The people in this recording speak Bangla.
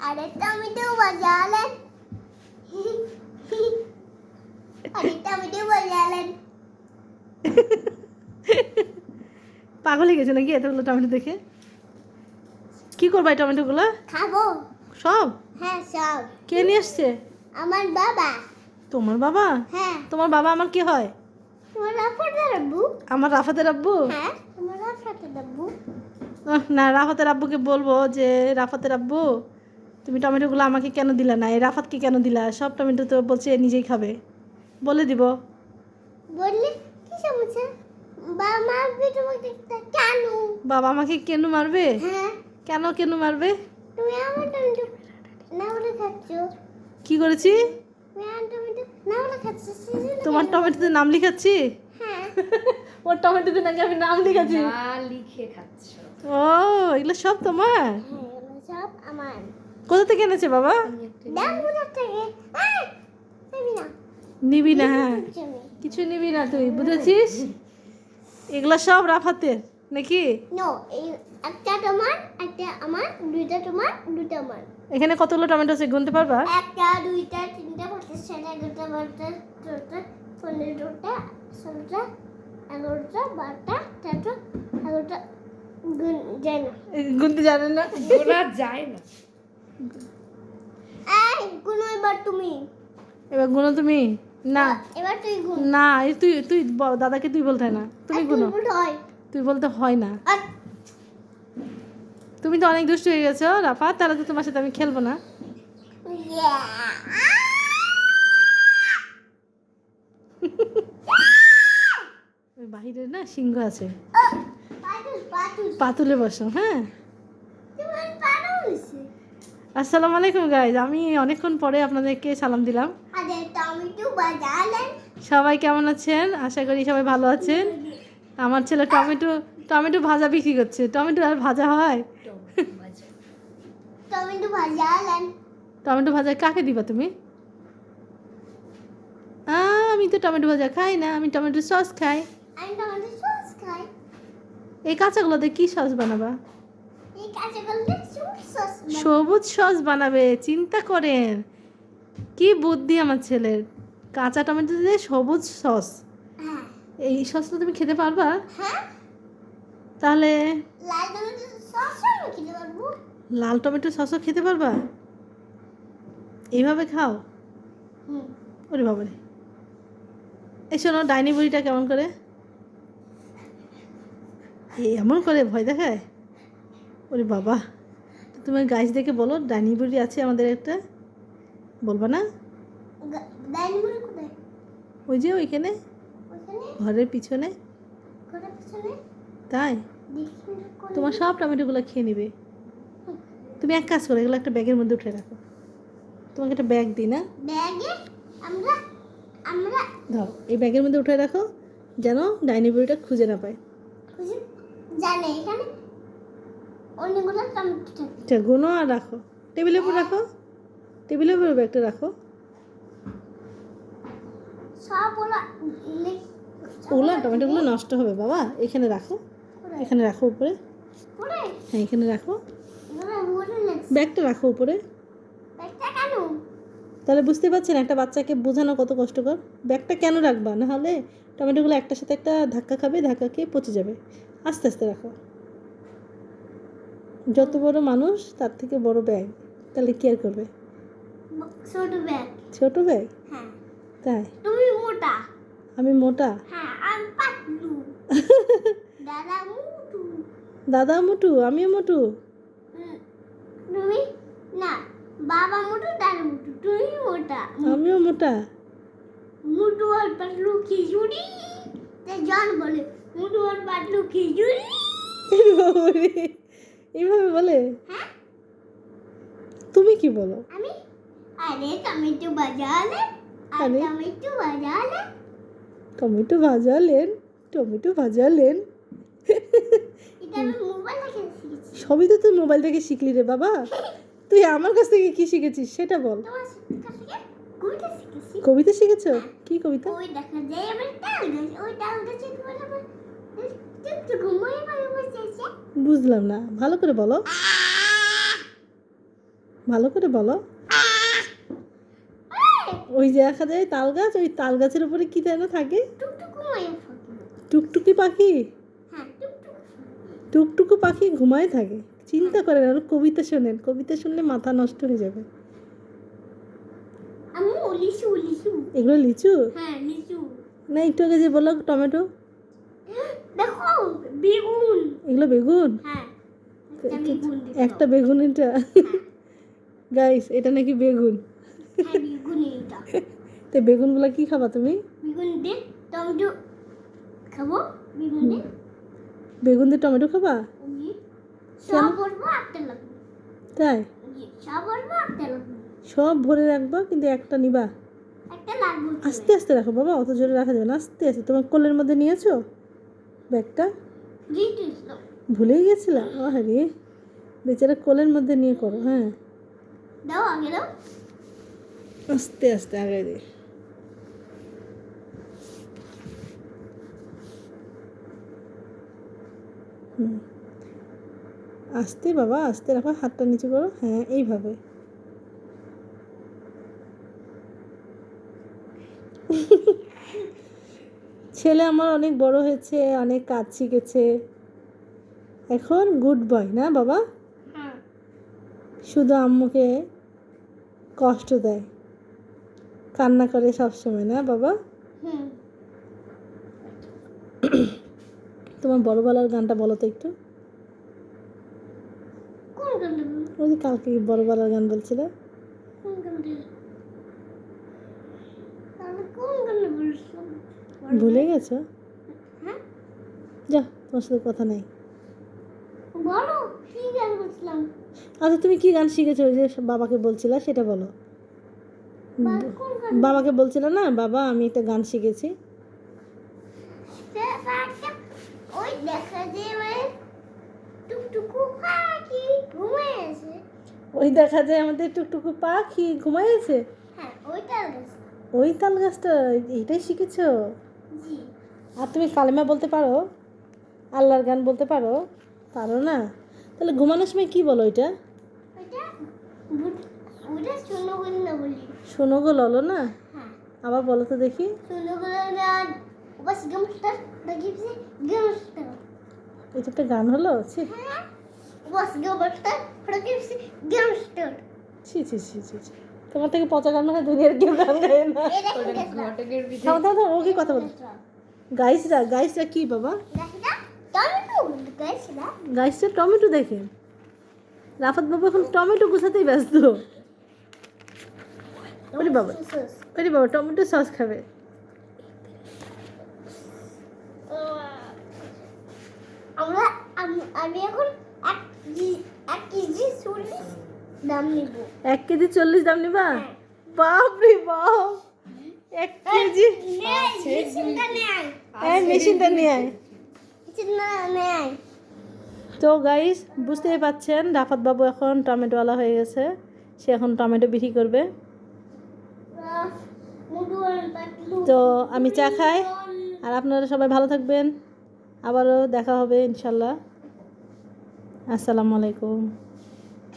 আরে টমেটো বাজালেন আরে টমেটো বাজালেন পাগল হয়ে গেছে নাকি এতগুলো টমেটো দেখে? কি করবা এই টমেটোগুলো? খাব। সব? হ্যাঁ সব। কে নিয়ে এসছে আমার বাবা। তোমার বাবা? হ্যাঁ। তোমার বাবা আমার কি হয়? তোমার রাফাতের আব্বু। আমার রাফাতের আব্বু? হ্যাঁ তোমার রাফাতের আব্বু। না রাফাতের আব্বুকে বলব যে রাফাতের আব্বু তুমি টমেটোগুলো আমাকে কেন দিলা না? এই রাফাতকে কেন দিলা? সব টমেটো তো বলছে নিজেই খাবে। বলে দিব। বললে কি সমস্যা? বাবা মারবে তোমাকে কেন? বাবা আমাকে কেন মারবে? হ্যাঁ। কেন কেন মারবে? তুমি আমার টমেটো না বলে খাচ্ছ। কি করেছি? তোমার টমেটোতে নাম লিখাচ্ছি? হ্যাঁ। ওর টমেটোতে নাকি আমি নাম লিখেছি যা লিখে খাচ্ছ। ও এগুলো সব তোমার? হ্যাঁ সব আমার। কোথা থেকে এনেছে বাবা নিবি না হ্যাঁ কিছু নিবি না তুই বুঝেছিস এগুলো সব রাফাতের নাকি একটা তোমার একটা আমার দুইটা তোমার দুইটা আমার এখানে কতগুলো টমেটো আছে গুনতে পারবা একটা দুইটা তিনটা পাঁচটা ছয়টা এগারোটা বারোটা চোদ্দটা পনেরোটা ষোলোটা এগারোটা বারোটা তেরোটা এগারোটা গুনতে জানে না গোলা যায় না এই গুণ এবার তুমি। এবার গুনো তুমি? না। এবার তুই গুণ না তুই তুই দাদাকে তুই বলতে না। তুমি গুনো। তুই বলতে হয়। না। তুমি তো অনেক দুষ্ট হয়ে গেছো রাফা। তাহলে তো তোমার সাথে আমি খেলব না। বাহিরে না সিংহ আছে। পাতুল বসো হ্যাঁ। আসসালামু আলাইকুম গাইজ আমি অনেকক্ষণ পরে আপনাদেরকে সালাম দিলাম। টমেটো সবাই কেমন আছেন? আশা করি সবাই ভালো আছেন। আমার ছেলে টমেটো টমেটো ভাজা বিক্রি করছে। টমেটো আর ভাজা হয়? টমেটো ভাজা। কাকে দিবা তুমি? আমি তো টমেটো ভাজা খাই না আমি টমেটো সস খাই। এই কাঁচাগুলোতে কি সস বানাবা? এই কাঁচা গলতে সুট সস সবুজ সস বানাবে চিন্তা করেন। কি বুদ্ধি আমার ছেলের। কাঁচা টমেটো দিয়ে সবুজ সস। এই সসটা তুমি খেতে পারবা? হ্যাঁ। তাহলে লাল টমেটো সসও খেতে পারবা। এইভাবে খাও? ওরে বাবারে এই শোনো ডাইনি বুড়িটা কেমন করে? এমন করে ভয় দেখায়? ওরে বাবা। তুমি গাছ দেখে বলো ডাইনি বুড়ি আছে আমাদের একটা। বলবা না? ওই যে ওইখানে। ঘরের পিছনে। তাই? তোমার সব টমেটোগুলো খেয়ে নেবে। তুমি এক কাজ করো এগুলো একটা ব্যাগের মধ্যে উঠে রাখো। তোমাকে একটা ব্যাগ দিই না? ব্যাগে? আমরা আমরা ধরো এই ব্যাগের মধ্যে উঠে রাখো যেন ডাইনি বুড়িটা খুঁজে না পায়। জানে এখানে আচ্ছা গুনো আর রাখো। টেবিলের উপর রাখো। টেবিলের উপর ব্যাগটা রাখো। ওগুলো টমেটোগুলো নষ্ট হবে বাবা। এখানে রাখো। এখানে রাখো উপরে। হ্যাঁ এখানে রাখো। ব্যাগটা রাখো উপরে। তাহলে বুঝতে পারছেন একটা বাচ্চাকে বোঝানো কত কষ্টকর। ব্যাগটা কেন রাখবা? না হলে টমেটোগুলো একটার সাথে একটা ধাক্কা খাবে ধাক্কা খেয়ে পচে যাবে। আস্তে আস্তে রাখো। যত বড় মানুষ তার থেকে বড় ব্যাগ। তাহলে কি আর করবে? ছোট ব্যাগ। ছোট ব্যাগ? হ্যাঁ। তাই? তুমি মোটা। আমি মোটা? হ্যাঁ আমি পাতলু। দাদা মুটু। দাদা মোটু আমিও মোটু। তুমি? না বাবা মোটু দাদা মুটু। তুমি মোটা। আমিও মোটা। মুটু আর পাতলু খিচুড়ি। তাই জন বলে মুটু আর পাতলু খিচুড়ি। এইভাবে বলে? হ্যাঁ। তুমি কি বলো? আমি? আরে টমেটো বাজালে। আরে? টমেটো বাজালে। টমেটো ভাজালেন টমেটো ভাজালেন সবই তো তুই মোবাইল থেকে শিখলি রে বাবা। তুই আমার কাছ থেকে কি শিখেছিস সেটা বল। কবিতা শিখেছি। শিখেছো? কি কবিতা? ওই দেখা যায় আমার তাল গাছ ওই তাল গাছে তোমার আমার টুকটুকু ময়ে ময়ে বসে আছে বুঝলাম না। ভালো করে বলো। ভালো করে বলো। ওই যে দেখা যায় তাল গাছ ওই তাল গাছের উপরে কি যেন থাকে? টুকটুকু পাখি? টুকটুকু পাখি ঘুমায় থাকে। চিন্তা করেন আর কবিতা শোনেন। কবিতা শুনলে মাথা নষ্ট হয়ে যাবে। এগুলো লিচু? হ্যাঁ না একটু আগে যে বলল টমেটো? দেখো বেগুন। এগুলো বেগুন? হ্যাঁ একটা বেগুন এটা। গাইস এটা নাকি বেগুন? হ্যাঁ তো বেগুনগুলো কি খাবা তুমি? বেগুন দে টমেটো খাব। বেগুন দে বেগুন দিয়ে টমেটো খাবা? তাই? সব ভরে রাখবা কিন্তু একটা নিবা? আস্তে আস্তে রাখো বাবা অত জোরে রাখা যাবে না। আস্তে আস্তে। তোমার কোলের মধ্যে নিয়েছো? ব্যাগটা? ভুলেই গেছিলাম হ্যাঁ বেচারা কোলের মধ্যে নিয়ে করো হ্যাঁ। দাও আগে দাও। আস্তে আস্তে আগে দিয়ে হুম। আস্তে বাবা আস্তে রাখো হাতটা নিচে করো। হ্যাঁ এইভাবে। ছেলে আমার অনেক বড় হয়েছে অনেক কাজ শিখেছে। এখন গুড বয় না বাবা? হ্যাঁ। শুধু আম্মুকে কষ্ট দেয়। কান্না করে সব সময় না বাবা? তোমার বড় বড়বেলার গানটা বলো তো একটু? ওই যে কালকে বড়বেলার গান বলছিলে। কোন গানটা? ভুলে গেছো? হ্যাঁ? যা তোমার সাথে কথা নেই। বলো কি গান বলছিলাম আচ্ছা তুমি কি গান শিখেছো? ওই যে বাবাকে বলছিলা সেটা বলো। বাবাকে বলছিলে না বাবা আমি একটা গান শিখেছি। ওই দেখা যে টুকটুকু পাখি ঘুমিয়ে ওই দেখা যায় আমাদের টুকটুকু পাখি ঘুমাইছে হ্যাঁ ওইটা গেছে ওই তাল গাছটা এইটাই শিখেছো? আর তুমি কালেমা বলতে পারো? আল্লাহর গান বলতে পারো? পারো না? তাহলে ঘুমানোর সময় কি বলো এটা শোনো গো ললো না হ্যাঁ। আবার বলো তো দেখি। এটা একটা গান হলো? হ্যাঁ। ছি ছি ছি ছি ছি। তোমার থেকে পচা গান মানে দুনিয়ার কেউ গান গায় না। থামো থামো থামো, ও কি কথা বলো। গাইসরা গাইসরা কি বাবা? গাইসরা টমেটো। দেখে। রাফাত বাবু এখন টমেটো গুছাতেই ব্যস্ত। ওরে বাবা ওরে বাবা টমেটো সস খাবে। আমরা আমি এখন এক কেজি এক কেজি চল্লিশ দাম নিব। এক কেজি চল্লিশ দাম নিবা? হ্যাঁ। বাপ রে বাপ! এক কেজি? নেই মেশিনটা নিয়ে আয়। তো গাইস বুঝতেই পাচ্ছেন রাফাত বাবু এখন টমেটোওয়ালা হয়ে গেছে। সে এখন টমেটো বিক্রি করবে। তো আমি চা খাই আর আপনারা সবাই ভালো থাকবেন। আবারও দেখা হবে ইনশাল্লাহ। আসসালামু আলাইকুম।